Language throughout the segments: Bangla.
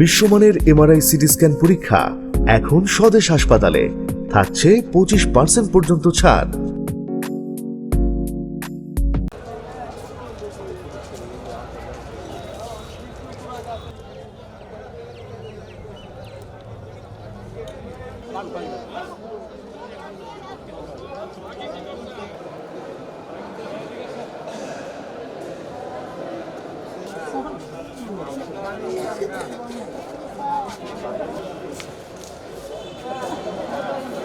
বিশ্বমানের এমআরআই সিটি স্ক্যান পরীক্ষা এখন স্বদেশ হাসপাতালে। থাকছে পঁচিশ পার্সেন্ট পর্যন্ত ছাড়। Thank you.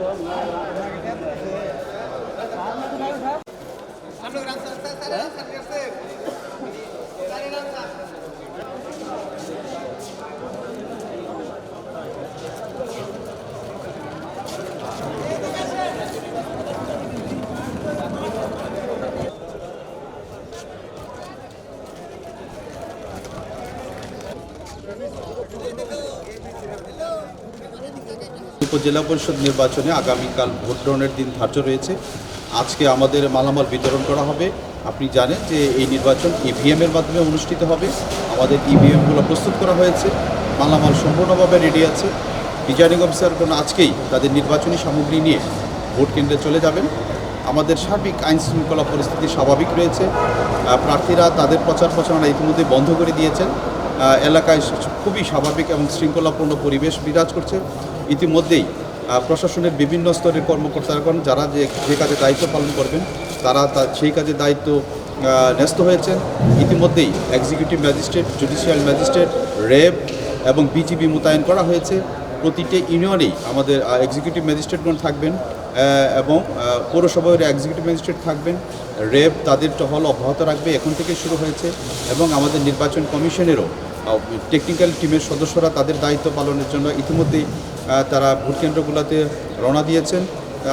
Obrigado. উপজেলা পরিষদ নির্বাচনে আগামীকাল ভোট গ্রহণের দিন ধার্য রয়েছে। আজকে আমাদের মালামাল বিতরণ করা হবে। আপনি জানেন যে এই নির্বাচন ইভিএম এর মাধ্যমে অনুষ্ঠিত হবে। আমাদের ইভিএমগুলো প্রস্তুত করা হয়েছে। মালামাল সম্পূর্ণভাবে রেডি আছে। প্রিজাইডিং অফিসারগণ আজকেই তাদের নির্বাচনী সামগ্রী নিয়ে ভোট কেন্দ্রে চলে যাবেন। আমাদের সার্বিক আইন শৃঙ্খলা পরিস্থিতি স্বাভাবিক রয়েছে। প্রার্থীরা তাদের প্রচার প্রচারণা ইতিমধ্যে বন্ধ করে দিয়েছেন। এলাকায় খুবই স্বাভাবিক এবং শৃঙ্খলাপূর্ণ পরিবেশ বিরাজ করছে। ইতিমধ্যেই প্রশাসনের বিভিন্ন স্তরের কর্মকর্তাগণ যারা যে যে কাজে দায়িত্ব পালন করবেন, তারা তা, সেই কাজে দায়িত্ব ন্যস্ত হয়েছেন। ইতিমধ্যেই executive magistrate judicial magistrate RAB এবং বিজিবি মোতায়েন করা হয়েছে। প্রতিটি ইউনিয়নেই আমাদের এক্সিকিউটিভ ম্যাজিস্ট্রেটগণ থাকবেন এবং পৌরসভার এক্সিকিউটিভ ম্যাজিস্ট্রেট থাকবেন। র্যাব তাদের টহল অব্যাহত রাখবে এখন থেকে শুরু হয়েছে এবং আমাদের নির্বাচন কমিশনেরও টেকনিক্যাল টিমের সদস্যরা তাদের দায়িত্ব পালনের জন্য ইতিমধ্যেই তারা ভোট কেন্দ্রগুলোতে রওনা দিয়েছেন।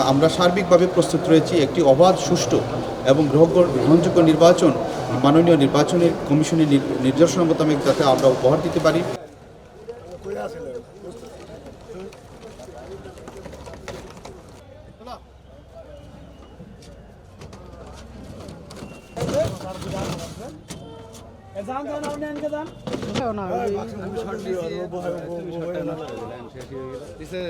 আমরা সার্বিকভাবে প্রস্তুত রয়েছি একটি অবাধ, সুষ্ঠু এবং গ্রহণ- গ্রহণযোগ্য নির্বাচন, মাননীয় নির্বাচনের কমিশনের নির- নির্দেশনা মোতাবেক যাতে আমরা উপহার দিতে পারি। যান যান আপনি আনকে যান। দিছে